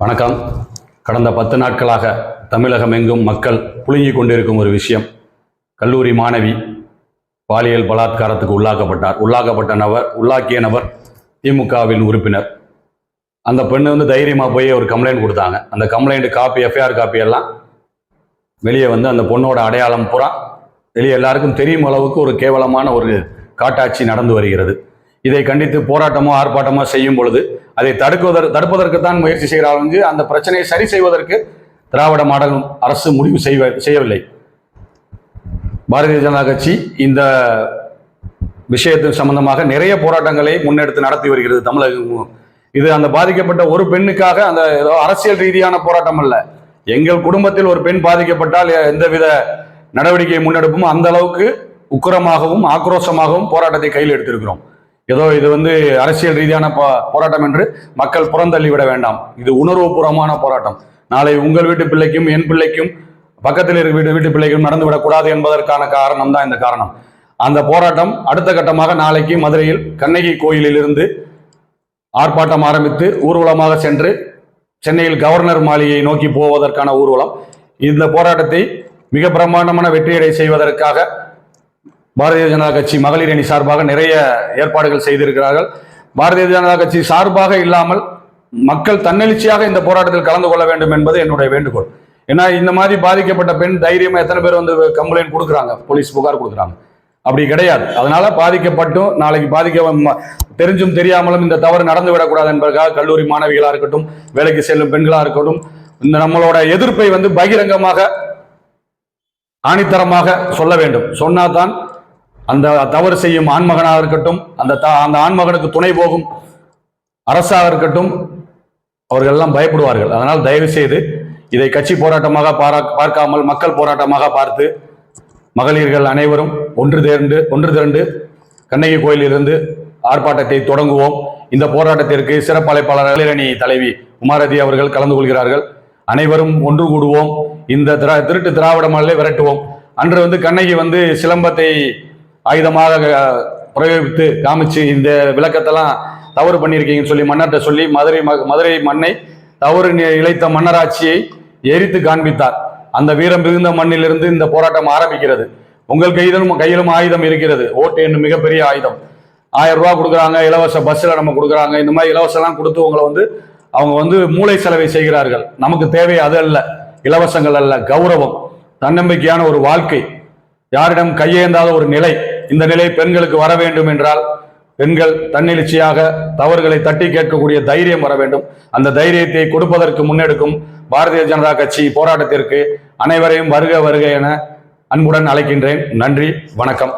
வணக்கம். கடந்த பத்து நாட்களாக தமிழகம் எங்கும் மக்கள் புழுங்கிக் கொண்டிருக்கும் ஒரு விஷயம். கல்லூரி மாணவி பாலியல் பலாத்காரத்துக்கு உள்ளாக்கப்பட்டார். உள்ளாக்கப்பட்ட நபர் உள்ளாக்கிய நபர் திமுகவின் உறுப்பினர். அந்த பெண்ணு வந்து தைரியமாக போய் ஒரு கம்ப்ளைண்ட் கொடுத்தாங்க. அந்த கம்ப்ளைண்ட் காப்பி எஃப்ஐஆர் காப்பி எல்லாம் வெளியே வந்து அந்த பொண்ணோட அடையாளம் புறா வெளியே எல்லாருக்கும் தெரியும் அளவுக்கு ஒரு கேவலமான ஒரு காட்டாட்சி நடந்து வருகிறது. இதை கண்டித்து போராட்டமோ ஆர்ப்பாட்டமோ செய்யும் பொழுது அதை தடுக்குவதற்கு தடுப்பதற்குத்தான் முயற்சி செய்கிறார்கள் அந்த பிரச்சனையை சரி செய்வதற்கு திராவிட மாடல் அரசு முடிவு செய்வ செய்யவில்லை. பாரதிய ஜனதா கட்சி இந்த விஷயத்தின் சம்பந்தமாக நிறைய போராட்டங்களை முன்னெடுத்து நடத்தி வருகிறது தமிழகம் இது அந்த பாதிக்கப்பட்ட ஒரு பெண்ணுக்காக அந்த ஏதோ அரசியல் ரீதியான போராட்டம் அல்ல. எங்கள் குடும்பத்தில் ஒரு பெண் பாதிக்கப்பட்டால் எந்தவித நடவடிக்கை முன்னெடுப்பும் அந்த அளவுக்கு உக்கிரமாகவும் ஆக்ரோஷமாகவும் போராட்டத்தை கையில் எடுத்திருக்கிறோம். ஏதோ இது வந்து அரசியல் ரீதியான போராட்டம் என்று மக்கள் புறந்தள்ளி விட வேண்டாம். இது உணர்வுபூர்வமான போராட்டம். நாளை உங்கள் வீட்டு பிள்ளைக்கும் என் பிள்ளைக்கும் பக்கத்தில் இருக்கிற வீட்டு வீட்டு பிள்ளைக்கும் நடந்து விடக்கூடாது என்பதற்கான காரணம் தான் இந்த காரணம். அந்த போராட்டம் அடுத்த கட்டமாக நாளைக்கு மதுரையில் கண்ணகி கோயிலிலிருந்து ஆர்ப்பாட்டம் ஆரம்பித்து ஊர்வலமாக சென்று சென்னையில் கவர்னர் மாளிகையை நோக்கி போவதற்கான ஊர்வலம். இந்த போராட்டத்தை மிக பிரம்மாண்டமான வெற்றியடை செய்வதற்காக பாரதிய ஜனதா கட்சி மகளிர் அணி சார்பாக நிறைய ஏற்பாடுகள் செய்திருக்கிறார்கள். பாரதிய ஜனதா கட்சி சார்பாக இல்லாமல் மக்கள் தன்னெழுச்சியாக இந்த போராட்டத்தில் கலந்து கொள்ள வேண்டும் என்பது என்னுடைய வேண்டுகோள். ஏன்னா இந்த மாதிரி பாதிக்கப்பட்ட பெண் தைரியமா எத்தனை பேர் வந்து கம்ப்ளைண்ட் கொடுக்குறாங்க? போலீஸ் புகார் கொடுக்குறாங்க. அப்படி கிடையாது. அதனால பாதிக்கப்பட்டும் நாளைக்கு பாதிக்க தெரிஞ்சும் தெரியாமலும் இந்த தவறு நடந்து விடக்கூடாது என்பதற்காக கல்லூரி மாணவிகளாக இருக்கட்டும் வேலைக்கு செல்லும் பெண்களாக இருக்கட்டும் இந்த நம்மளோட எதிர்ப்பை வந்து பகிரங்கமாக ஆணித்தரமாக சொல்ல வேண்டும். சொன்னாதான் அந்த தவறு செய்யும் ஆண்மகனாக இருக்கட்டும் அந்த த- அந்த ஆண்மகனுக்கு துணை போகும் அரசாக இருக்கட்டும் அவர்கள் எல்லாம் பயப்படுவார்கள். அதனால் தயவு செய்து இதை கட்சி போராட்டமாக பாரா பார்க்காமல் மக்கள் போராட்டமாக பார்த்து மகளிர்கள் அனைவரும் ஒன்று திரண்டு ஒன்று திரண்டு கண்ணகி கோயிலிலிருந்து ஆர்ப்பாட்டத்தை தொடங்குவோம். இந்த போராட்டத்திற்கு சிறப்பு அழைப்பாளர் தலைவி உமாரதி அவர்கள் கலந்து கொள்கிறார்கள். அனைவரும் ஒன்று கூடுவோம். இந்த திரா திருட்டு திராவிட மாடலை விரட்டுவோம். அன்று வந்து கண்ணகி வந்து சிலம்பத்தை ஆயுதமாக பிரயோகித்து காமிச்சு இந்த விளக்கத்தெல்லாம் தவறு பண்ணியிருக்கீங்கன்னு சொல்லி மன்னர்கிட்ட சொல்லி மதுரை மதுரை மண்ணை தவறு இழைத்த மன்னராட்சியை எரித்து காண்பித்தார். அந்த வீரம் மிகுந்த மண்ணிலிருந்து இந்த போராட்டம் ஆரம்பிக்கிறது. உங்கள் கையிலும் கையிலும் ஆயுதம் இருக்கிறது. ஓட்டு என்னும் மிகப்பெரிய ஆயுதம். ஆயிரம் ரூபா கொடுக்குறாங்க இலவச பஸ்ஸில் நம்ம கொடுக்குறாங்க. இந்த மாதிரி இலவசம்லாம் கொடுத்து உங்களை வந்து அவங்க வந்து மூளை செலவை செய்கிறார்கள். நமக்கு தேவை அது அல்ல. இலவசங்கள் அல்ல. கௌரவம். தன்னம்பிக்கையான ஒரு வாழ்க்கை. யாரிடம் கையேந்தாத ஒரு நிலை. இந்த நிலை பெண்களுக்கு வர வேண்டும் என்றால் பெண்கள் தன்னெழுச்சியாக தவறுகளை தட்டி கேட்கக்கூடிய தைரியம் வர வேண்டும். அந்த தைரியத்தை கொடுப்பதற்கு முன்னெடுக்கும் பாரதிய ஜனதா கட்சி போராட்டத்திற்கு அனைவரையும் வருக வருக என அன்புடன் அழைக்கின்றேன். நன்றி வணக்கம்.